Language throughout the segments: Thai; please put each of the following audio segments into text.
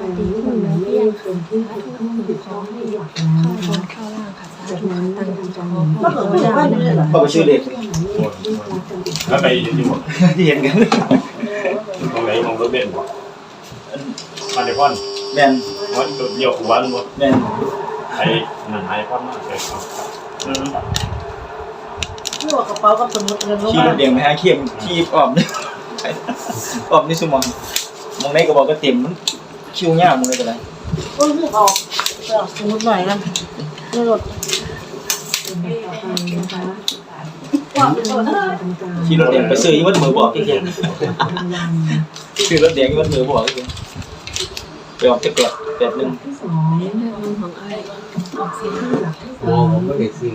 วัสดีคุณหนูเพียงค่ะพระทุกคนขอให้เข้าบนเข้าล่างค่ะสาจากธุนั้นตั้งทำจกาอรพ่อพระเจ้านะคะพ่อไปชื่อเด็กแล้วไปที่หมดที่เห็นกันตรงไหนมองรถเบนซ์มาเดคอนแมนวัดตัวเดียวหัวหมดแมนไอ้หนั่นไอ้พ่อมากเลยครับอืมที่ว่ากระเป๋ากับสมุดเงินลงขี่มารถเดียงไปหาเขียมขี่อ้อมนี่อ้อมนี่สมองมองได้ก็บอกก็เต็มมัน คิวยากมองได้ก็ได้โอ้ยออกไปเอาสมุดหน่อยนะในรถขี่รถเดียงไปซื้อยี่วัดมือบอกจริงๆซื้อรถเดียงยี่วัดมือบอกจริงๆไปออกจะแปดแปดหนึ่งที่สองเรื่องของไอ้ออกเสียงหลักที่โอ้สามผมไม่ได้ซื้อ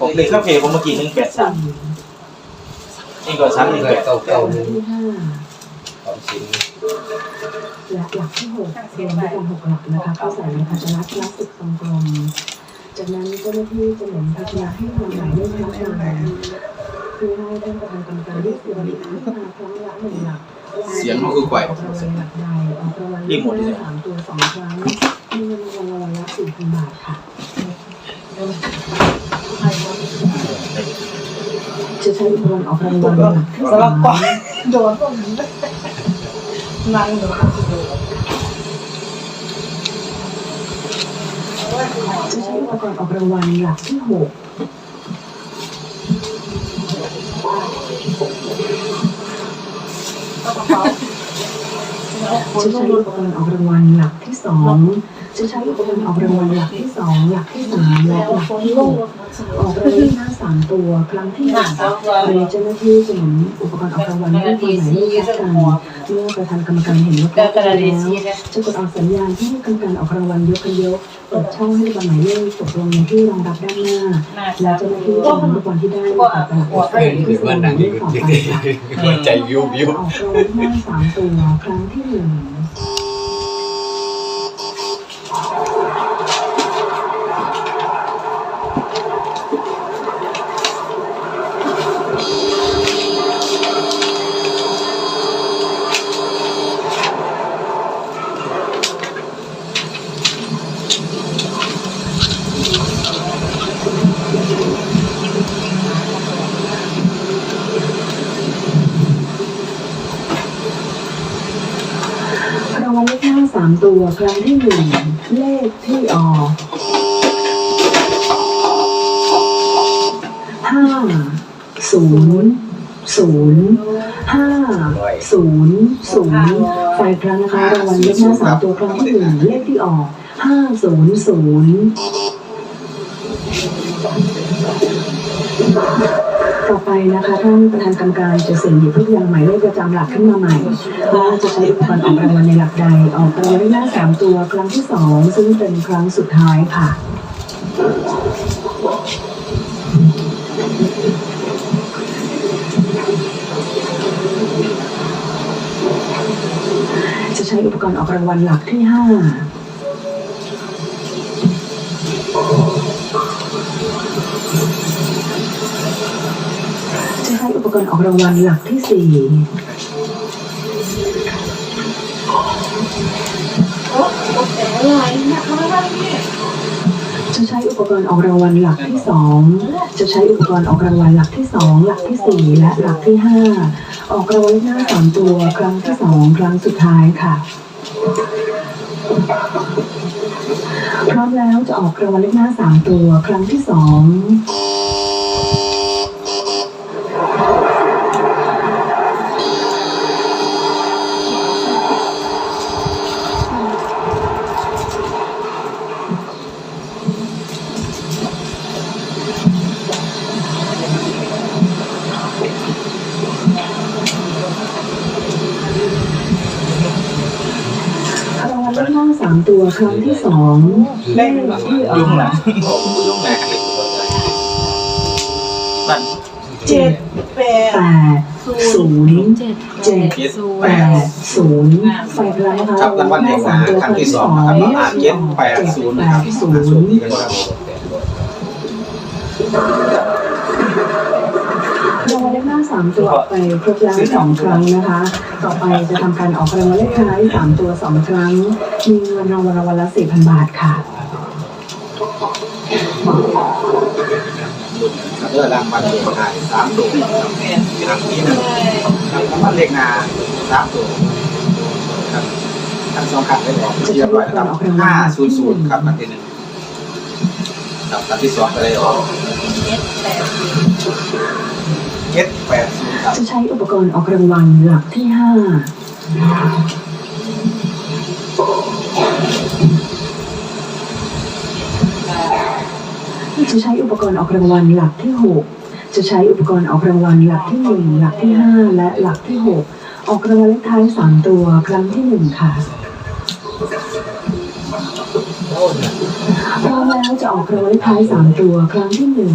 ออกเลขคาเฟ่ผมเมื่อกี้หนึ่งแปดสามนี่ก็สามหนึ่งแปดเก้าเก้าหนึ่งที่ห้าข องสินและหลักที่หกรวมด้วยกันหกหลักนะคะเข้าใส่ในภาชนะพลาสติกทรงกลมจากนั้นเจ้าหน้าที่จะหมุนภาชนะให้ทำหมายเลขรับรางเพื่อให้ท่านประธานกรรมการได้เสียงขึ้นมาครั้งละหนึ่งหลักเสียงมันคือไกวออกรางวัลหลักใดออกรางวัลเลขสามตัวสองครั้งมีเงินรางวัลละสี่พันบาทค่ะจะใช้อุปกรณ์ออกรางวัลหลักสสาลับกว่าโดนพวกนี้ นั่งโดนจะใช้อุปกรณ์ออกรางวัลหลักที่หกจะใช้อุปกรณ์ออกรางวัลหลักที่สองจะใช้อุปกรณ์ออกรางวัลหลักที่สองหลักที่สามและหลักที่หกออกรางวัลหน้าสามตัวครั้งที่หนึ่งโดยเจ้าหน้าที่จะหมุนอุปกรณ์ออกรางวัลให้คนหมายเลขทับกันเมื่อประธานกรรมการเห็นว่าครบแล้วจะกดออกสัญญาณที่ให้กรรมการออกรางวัลยกกันยกเปิดช่องให้ลูกบอลหมายเลขตกลงในที่รองรับด้านหน้า แล้วเจ้าหน้าที่จะนำลูกบอลที่ได้มาตัดตลับเพื่อนคือว่าหนังนี่มันมันใจวิววิวออกรางวัลหน้าสามตัวครั้งที่หนึ่งามตัวครั้งที่หนึ่งเลขที่ออกห้าศูนย์ศูนย์ห้าศูนย์ศูนย์ไฟครั้งนะคะรางวัลเลขหน้าสามตัวครั้งที่หนึ่งเลขที่ออกห้าศูนย์ศูนย์ นะคะท่านประธานกรรมการจะเสี่ยงหยิบทุกอย่างหมายเลขประจำหลักขึ้นมาใหม่ว่าจะใช้อุปกรณ์ออกรางวัลในหลักใดออกรางวัลเลขหน้าสามตัวครั้งที่สองซึ่งเป็นครั้งสุดท้ายค่ะจะใช้อุปกรณ์ออกรางวัลหลักที่ห้า ปกรณ์ออกรางวัลหลักที่สี่จะใช้อุปกรณ์ออกรางวัลหลักที่สองจะใช้อุปกรณ์ออกรางวัลหลักที่สองหลักที่สี่และหลักที่ห้าออกรางวัลเลขหน้าสามตัวครั้งที่สองครั้งสุดท้ายค่ะ พร้อมแล้วจะออกรางวัลเลขหน้าสามตัวครั้งที่สอง สองเลขที่ออยุ่งหลักงยุ่งแม่เห็นว่านั่นเจ็ดแปดแปดศูนย์เจ็ดเจ็ดศูนแปย์ดศูนย์ไฟกระนะคะครับรางวัลเด็กสามตัวครั้งที่สองนะครับน้องอาร์เจ็ดแปดศูนย์นะครับศูนศูนย์ย์ที่กันครับ สามตัวออกไปครบแล้วสองครั้งนะคะ ต่อไปจะทำการออกรางวัลเลขท้ายสามตัวสองครั้ง มีเงินรางวัลรางวัลละสี่พันบาทค่ะเลือรางวัลเลขท้ายสามตัวครั้งที่หนึ่งรางวัลเลขหน้าสามตัวครับทั้งสองครั้งได้บอกเรียบร้อยครับห้าศูนย์ศูนย์ครับครั้งที่หนึ่งครับที่สองก็เลยออก แปดศูนย์ครับจะใช้อุปกรณ์ออกรางวัลหลักที่ห้าจะใช้อุปกรณ์ออกรางวัลหลักที่หกจะใช้อุปกรณ์ออกรางวัลหลักที่หนึ่งหลักที่ห้าและหลักที่หกออกรางวัลเลขท้ายสามตัวครั้งที่หนึ่งค่ะพร้อมแล้วจะออกรางวัลเลขท้ายสามตัวครั้งที่หนึ่ง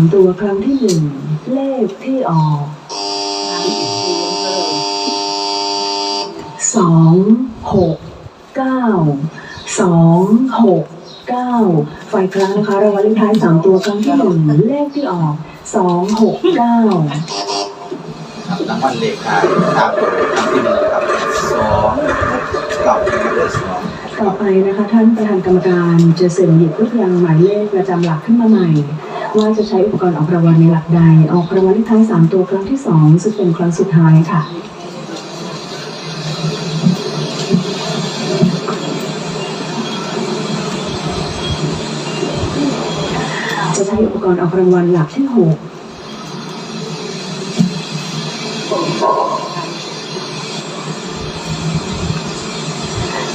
ายสามตัวครั้งที่หนึ่งเลขที่ออกสองหกเก้าสองหกเก้าไฟครั้งนะคะรางวัลเลขท้ายสามตัวครั้งที่หนึ่งเลขที่ออกสองหกเก้าครับรางวัลเลขท้ายสามตัวครั้งที่หนึ่งครับสองเก่าเลยสองต่อไปนะคะ ท่านประธานกรรมการจะเสริมหยิบลูกยางหมายเลขประจำหลักขึ้นมาใหม่ ว่าจะใช้อุปกรณ์ออกรางวัลในหลักใด ออกรางวัลเลขท้ายสามตัวครั้งที่สองซึ่งเป็นครั้งสุดท้ายค่ะจะใช้อุปกรณ์ออกรางวัลหลักที่หก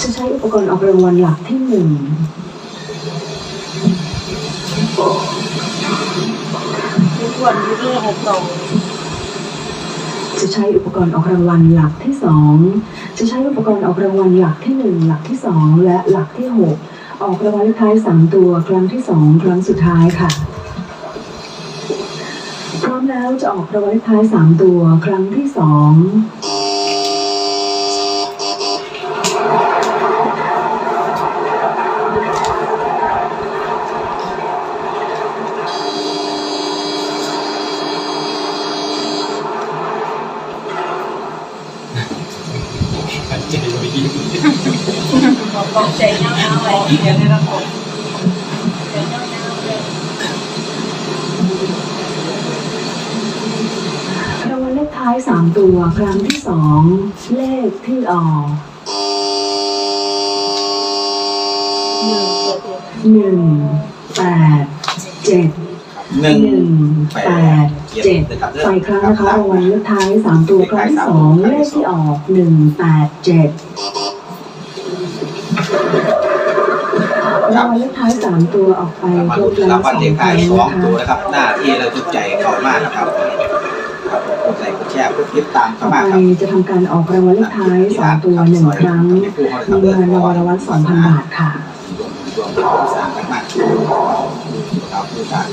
จะใช้อุปกรณ์ออกรางวัลหลักที่หนึ่ง ทุกวันนี้เรื่องของเราจะใช้อุปกรณ์ออกรางวัลหลักที่สอง จะใช้อุปกรณ์ออกรางวัลหลักที่หนึ่งหลักที่สองและหลักที่หกออกรางวัลเลขท้ายสามตัวครั้งที่สองครั้งสุดท้ายค่ะ พร้อมแล้วจะออกรางวัลเลขท้ายสามตัวครั้งที่สอง บอกใจเงาเงาไว้เดี๋ยวในระบบใจเงาเงาเลยรางวัลเลขท้ายสามตัวครั้งที่สองเลขที่ออกหนึ่งตัวเดียวหนึ่งแปดเจ็ดหนึ่งหนึ่งแปดเจ็ดไฟครั้งนะคะรางวัลเลขท้ายสามตัวครั้งที่สองเลขที่ออกหนึ่งแปดเจ็ด รางวัลเลขท้ายสามตัวออกไปมาครดูบแล้วรางสวัอลงเลขครั้ท้ายงสองนะคะตัวนะครับ หน้าที่เราจุดใจเข้ามากนะครับครับกดไลค์กดแชร์กดติดตามต่เข้าอมาไปครับจะทำการออกรางวัลเลขท้ายสองตัวหนึ่งครั้งมีเงินรางวัลรางวัลสองพันบาทค่ะรวมรวมสร้างกันมากครับผู้การ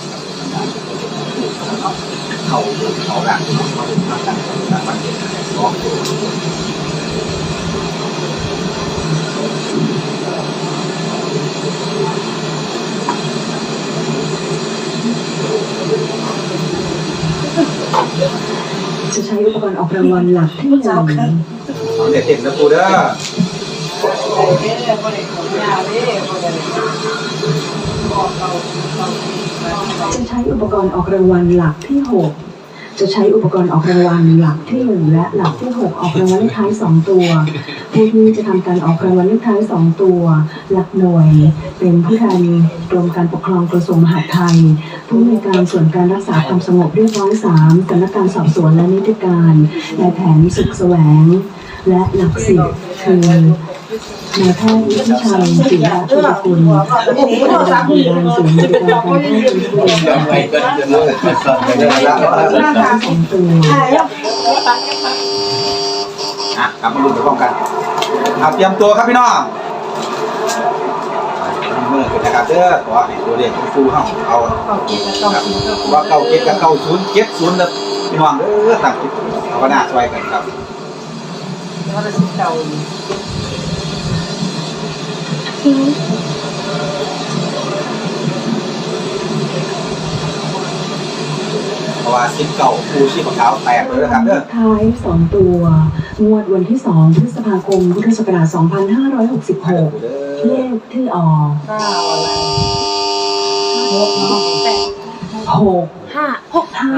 เขาเขาหลังเขาทำกันรางวัลเลขท้ายสองตัว จะใช้อุปกรณ์ออกรางวัลหลักที่เจ้าค่ะเอาเด็ดเต็มนะปูเด้อเด้อบ่ได้ของยาเด้อบ่ได้บอกเราเราจะใช้อุปกรณ์ออกรางวัลหลักที่หก จะใช้อุปกรณ์ออกรางวัลหลักที่หนึ่งและหลักที่หกออกรางวัลเลขท้ายสองตัว ผู้ที่จะทำการออกรางวัลเลขท้ายสองตัว หลักหน่วย เป็นผู้แทนกรมการปกครองกระทรวงมหาดไทย ผู้ในการส่วนการรักษาความสงบเรียบร้อยสามสำนักงานสอบสวนและนิติการนายแผนสุขแสวง และหลักสิบคือ นายแพทย์วิชัยศิลปะกุลผู้บริหารศูนย์บริการการแพทย์เป็นผู้จำไว้ก็จะรู้ว่าสอนไปได้แล้วสองตัวอะกลับมาลุ้นไปพร้อมกันเอาเตรียมตัวครับพี่น้องมือกันนะครับเด้อขอให้ตัวเลขของครูเฮาเอาเขากินแล้วต้องกินก็ว่าเก้าเจ็ดกับเก้าศูนย์เจ็ดศูนย์นะพี่น้องเด้อต่างจิตภาวนาช่วยกันครับ แล้วก็สิเก่าเพราะว่าสิบเก้าครูชีพขาวแตกเลยนะครับเด้อท้ายสองตัว งวดวันที่สองพฤษภาคมพุทธศักราช2566เด้เลอขที่ออกเก้าอะไรหกเนาะแปดหกห้าหกห้า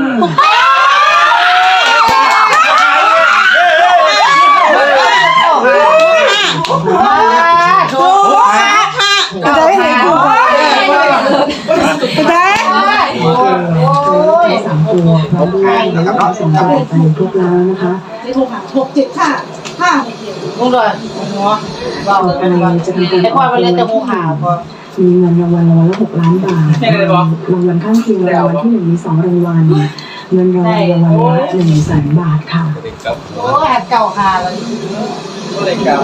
ก็ได้เห็นผู้ก็ได้ สามตัวพร้อม ด้วยแล้วก็สองตัวไปครบแล้วนะคะที่ถูกหาหกเจ็ดห้าห้าลงเลยหัวต่อไปจะทำการไอ้พ่อมันเล่นแต่หูหาพอมีเงินรางวัลรางวัลละหกล้านบาทรางวัลข้างเคียงรางวัลที่หนึ่งมีสองรางวัลเงินรางวัลรางวัลละหนึ่งแสนบาทค่ะกับโอ้ยเก่าหาเลยอะไรกัน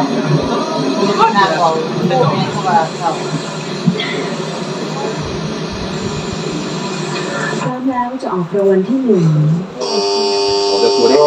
หน้าเก่าโอ้แม่เขาว่าเก่า พร้อมแล้วจะออกรางวัลที่หนึ่งโอ้ตัวเด้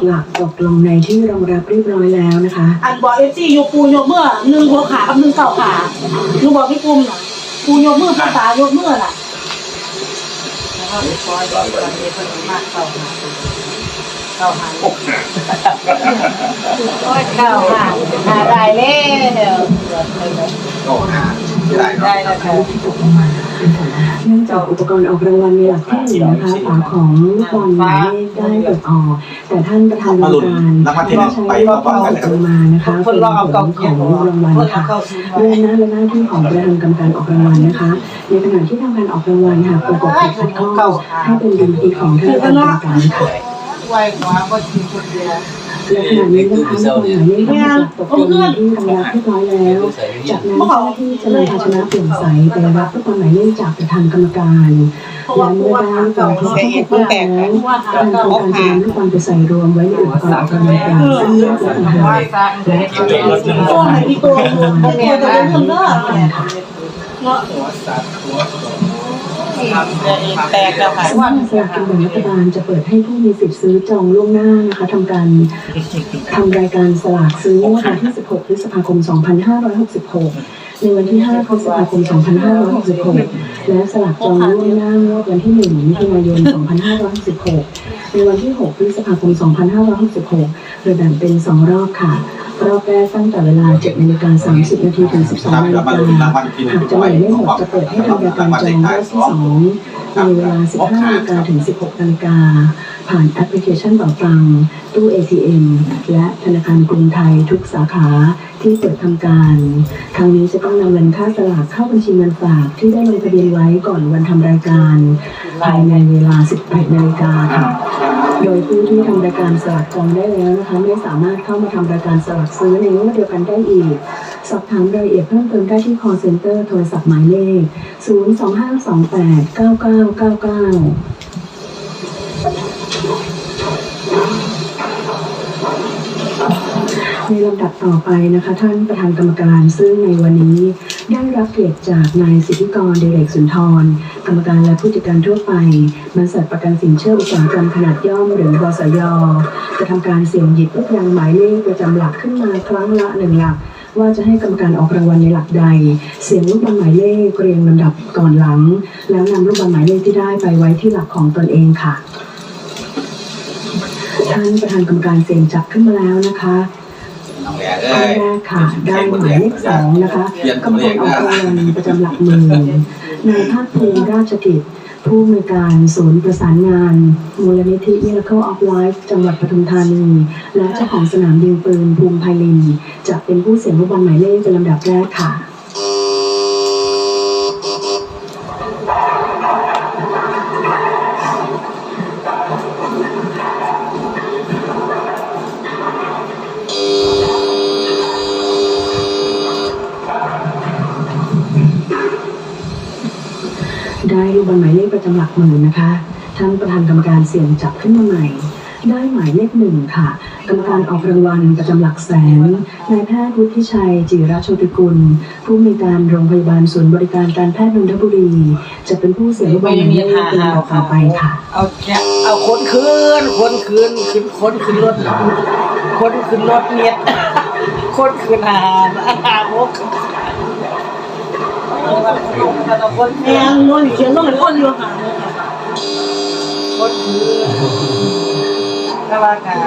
หกหลักตกลงในที่รองรับเรียบร้อยแล้วนะคะอันบอกเอฟซียกปูยกเมื่อหนึ่งหัวขากับหนึ่งเก่าขาลูกบอกพี่กุ้มน่ะปูยกมือภาษายกเมื่อน่ะนะครับคอยตอนนี้เพิ่นมากเก่าหาเก่าหาโอ้ยเก่าหาหาได้แล้วก็หาไม่ได้ได้เนาะแล้วค่ะเนื่องจากอุปกรณ์ออกรางวัลในหลักที่หนึ่งนะคะฝาของบอลหมายเลขได้หลุดออก แต่ท่านประธานกรรมการได้ใช้อุปกรณ์ออกมานะคะเป็นผลของรางวัลค่ะเรื่องหน้าและหน้าที่ของประธานกรรมการออกรางวัลนะคะ ในขณะที่ทำการออกรางวัลหากปรากฏผิดขัดข้องให้เป็นดุลพินิจของท่านประธานกรรมการค่ะ ไวกว่าก็ทีคนเดียวและขณะนี้นะคะลูกบอลหมายเลขได้ตกลงที่รางวัลเรียบร้อยแล้ว จากนั้นเจ้าหน้าที่จะนำภาชนะเปลี่ยนใสไปรับลูกบอลหมายเลขจากประธานกรรมการและเมื่อได้ลูกบอลครบทั้งหกลูกแล้วทางกรรมการจะนำลูกบอลไปใส่รวมไว้ในอุปกรณ์ออกรางวัลกลางซึ่งแยกไว้ต่างหากและจะได้รับรางวัลที่ตัวรางวัลที่ได้รับรางวั ลค่ะแตกแล้วค่ะสำนักสลากกินแบ่งรัฐบาลจะเปิดให้ผู้มีสิทธิ์ซื้อจองล่วงหน้านะคะทำการทำรายการสลากซื้องวดวันที่ 16 พฤษภาคม 2566 ในวันที่ 5 พฤษภาคม 2566 และสลากจองล่วงหน้างวดวันที่ 1 มิถุนายน 2566 ในวันที่ 6 พฤษภาคม 2566 โดยแบ่งเป็น 2 รอบค่ะ รอบแรกตั้งแต่เวลา7นาฬิกา30นาทีถึง12นาฬิเรากามาลุ้นรางวัลที่หนึ่งหากจะหมายเลขหกจะเปิดให้ทำรายการจองรอบที่สองในเวลา 15นาฬิกาถึง 16นาฬิกาผ่านแอปพลิเคชันเป่าตังตู้ ATM และธนาคารกรุงไทยทุกสาขาที่เปิดทำการครั้งนี้จะต้องนำเงินค่าสลากเข้าบัญชีเงินฝากที่ได้ลงทะเบียนไว้ก่อนวันทำรายการ ภายในเวลา 18นาฬิกาค่ะ โดยผู้ที่ทำรายการสลากจองได้แล้วนะคะไม่สามารถเข้ามาทำรายการสลากซื้อในงวดเดียวกันได้อีก สอบถามรายละเอียดเพิ่มเติมได้ที่ call center โทรศัพท์หมายเลข 025289999ในลำดับต่อไปนะคะ ท่านประธานกรรมการซึ่งในวันนี้ ได้รับเกียรติจากนายสิทธิกรเดเรกสุนทร กรรมการและผู้จัดการทั่วไปบริษัทประกันสินเชื่ออุตสาหกรรมขนาดย่อมหรือบสยจะทำการเสี่ยงหยิบลูกยางหมายเลขประจำหลักขึ้นมาครั้งละหนึ่งหลักว่าจะให้กรรมการออกรางวัลในหลักใด เสียงลูกบอลหมายเลขเรียงลำดับก่อนหลัง แล้วนำลูกบอลหมายเลขที่ได้ไปไว้ที่หลักของตนเองค่ะ ท่านประธานกรรมการเสียงจับขึ้นมาแล้วนะคะ เอ้ข้อยแรกค่ะได้หมายเลขสองนะคะกำหนดเอากรางวัลประจำหลักหมื่นนายภาคภูมิราชกิจผู้อำนวยการศูนย์ประสานงาน มูลนิธิ Miracle of Life จังหวัดปทุมธานี และเจ้าของสนามยิงปืนภูมิไพลิน จะเป็นผู้เสี่ยงลูกบอลหมายเลขเป็นลำดับแรกค่ะ ได้ลูกบอลหมายเลขประจำหลักหมื่นนะคะท่านประธานกรรมการเสี่ยงจับขึ้นมาใหม่ ได้หมายเลขหนึ่งค่ะ กรรมการออกรางวัลประจำหลักแสนนายแพทย์วุฒิชัย จิรโชติกุล ผู้อำนวยการโรงพยาบาลศูนย์บริการการแพทย์นนทบุรี จะเป็นผู้เสี่ยงลูกบอลหมายเลขเป็นต่อไปค่ะ เอาแกะเอาคนคืนคนคืนขึ้นคนขึ้นรถคนขึ้นรถเมียดคนขึ้นอาหารอาหารโมกคน แมงนวลเขียนต้องเป็นคนอยู่ห่างคนคืนก็ว่าการ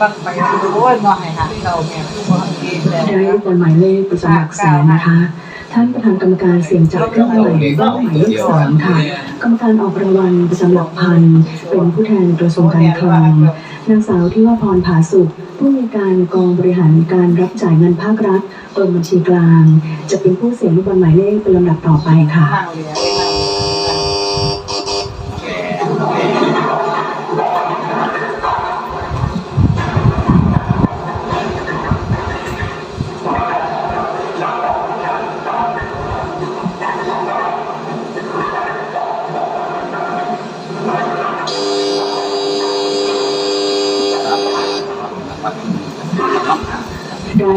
บังไปดูว่าน้อยหาเราแม่ผู้เวณได้ลูกบอลหมายเลขประจำหลักแสนนะคะ ท่านประธานกรรมการเสี่ยงจับขึ้นมาใหม่ได้หมายเลขสองค่ะ กรรมการออกรางวัลประจำหลักพันเป็นผู้แทนกระทรวงการคลังนางสาวที่ว่าพรผาสุขผู้มีการกองบริหารการรับจ่ายเงินภาครัฐ กรมบัญชีกลาง จะเป็นผู้เสียงลูกบอลหมายเลขเป็นลำดับต่อไปค่ะ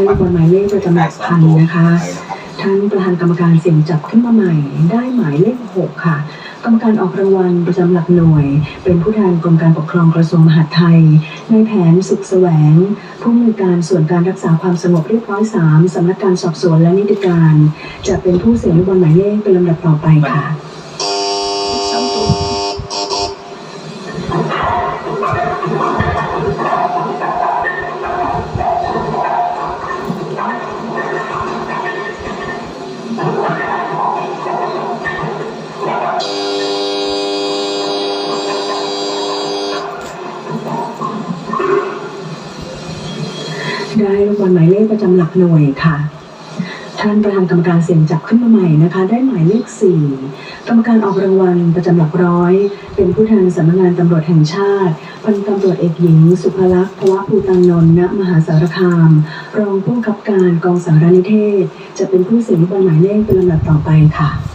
ได้ลูกบอลหมายเลขประจำหลักพันนะคะ ท่านประธานกรรมการเสี่ยงจับขึ้นมาใหม่ ได้หมายเลขหกค่ะ กรรมการออกรางวัลประจำหลักหน่วย เป็นผู้แทนกรมการปกครองกระทรวงมหาดไทย ในแผนสุขแสวง ผู้อำนวยการส่วนการรักษาความสงบเรียบร้อยสามสำนักการสอบสวนและนิติการ จะเป็นผู้เสี่ยงลูกบอลหมายเลขเป็นลำดับต่อไปค่ะ ขประจำหลักหน่วยค่ะท่านประธานกรรมการเสี่ยงจับขึ้นมาใหม่นะคะ ได้หมายเลขสี่กรรมการออกรางวัลประจำหลักร้อย เป็นผู้แทนสำนักงานตำรวจแห่งชาติพันตำรวจเอกหญิง สุภลักษณ์ภวะภูตังนนท์ณมหาสารคาม รองผู้กำกับการกองสารนิเทศ จะเป็นผู้เสี่ยงลูกบอลหมายเลขเป็นลำดับต่อไปค่ะ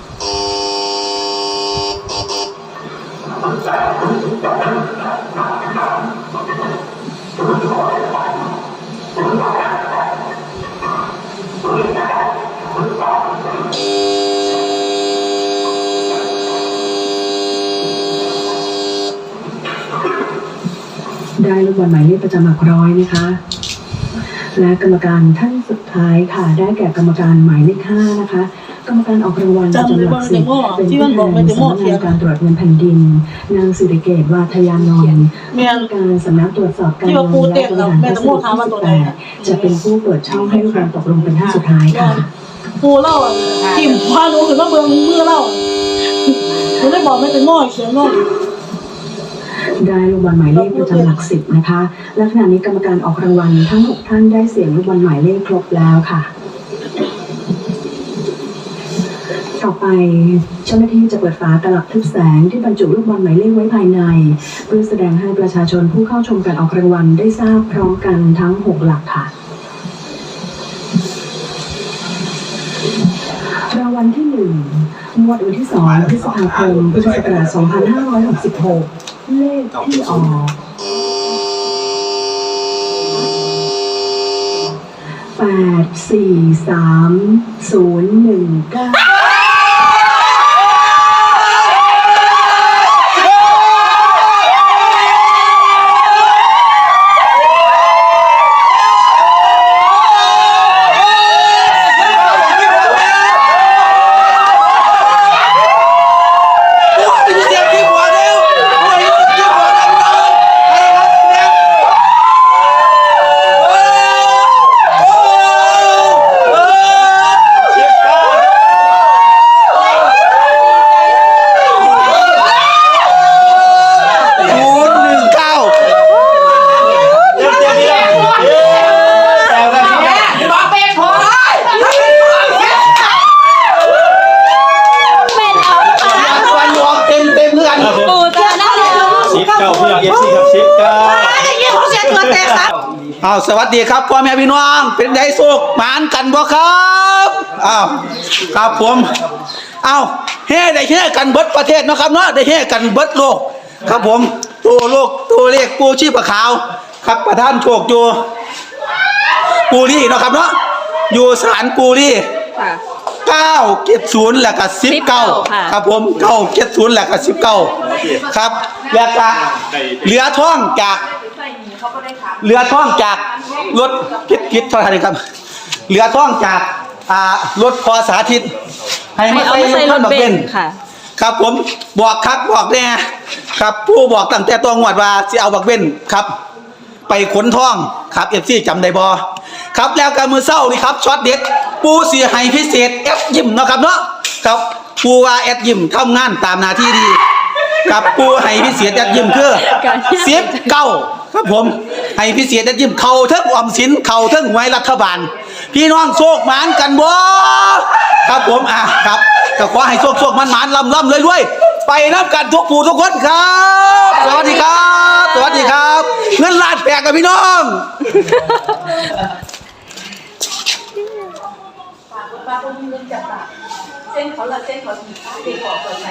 ได้ลูกบอลหมายเลขประจำหลักร้อยนะคะ และกรรมการท่านสุดท้ายค่ะ ได้แก่กรรมการหมายเลขห้านะคะ กรรมการออกรางวัลประจำหลักสิบเป็นผู้แทนสำนักงานการตรวจเงินแผ่นดิน นางสิริเกตวาทยานนท์แม่ผู้การสำนักตรวจสอบการที่เงิว่านปูเต็และมบริแล้วหารแม่พัต้สองดุถามว่าที่ตัสิวบไหแปนดจะเป็นผู้เปิดช่องให้ลูกบอลตกลงเป็นท่านสุดท้ายค่ะปูเล่าทิมพาหนูขึ้นมาเบิ่งมือเล่าหนูได้บอกไม่ถึงหม้อเขียนหม้อ ได้ลูกบอลหมายเลขประจำหลักสิบนะคะ และขณะนี้กรรมการออกรางวัลทั้งหกท่านได้เสียงลูกบอลหมายเลขครบแล้วค่ะ ต่อไปเจ้าหน้าที่จะเปิดฝากระลับทึบแสงที่บรรจุลูกบอลหมายเลขไว้ภายใน เพื่อแสดงให้ประชาชนผู้เข้าชมการออกรางวัลได้ทราบพร้อมกันทั้งหกหลักค่ะรางวัลที่หนึ่งงวดวันที่สองพฤษภาคมพุทธศักราช2566 เลขที่ออกแปดสี่สามศูนย์หนึ่งเก้า โอ้ เก้า เก้า ศู พี่ น น้อง ย์ เอฟซีครับสิบเก้า ไอ้ยี่เขาเสียตัวแตกครับ อ้าวสวัส ดีครับพ่อแม่พี่น้องเป็นไดสุกหมานกันบ่ครับอ้าวครับผมอ้าวเฮ้ได้เฮ้กันเบิดประเทศเนาะครับเนาะได้เฮ้กันเบิดโลก ครับผมตัวโลกตัวเลขปูชีพขาว ครับประธานโชคอยู่ปูรี่เนาะครับเนาะอยู่ศาลปูรี่ค่ะเก้าเจ็ดศูนย์แล้วก็สิบเก้าค่ะครับผมเก้าเจ็ดศูนย์แล้วก็สิบเก้าครับแล้วก็เหลือท่องจาก เหลือท่องจากรถคิดคิดเท่าไหร่ครับ เหลือท่องจากอ่ารถพอสาธิต ให้ให้มาเอาใส่มาใส่รถบักเบเบนนซ์ค่ะครับผมบอกคักบอกแน่ครับ ผู้บอกตั้งแต่ตัวงวดว่าสิเอาบักเบนครับ ไปขนท่องครับเอฟซีจำได้บอครับแล้วการมือเศร้านี่ครับช็อตเด็ดปูเสียหายพิเศษแอดยิมเนาะครับเนาะครับปูว่าแอดยิมทำงานตามหน้าที่ดี ครับปูให้พิเศษแอดยิมคือการเสียบเก้าครับผม ให้พิเศษแอดยิมเข่าเทิงออมสินเข่าเทิงหวยรัฐบาล พี่น้องโชคหมานกันบ่ครับผมอะครับก็ขอให้โชคโชคมันหมานลำลำรวยรวยไปน้ำกันทุกผู้ทุกคนครับ สวัสดีครับ สวัสดีครับเงินล้านแปลกกับพี่น้องเส้นเขาละเส้นเขาเส้นเขาเปิดใส่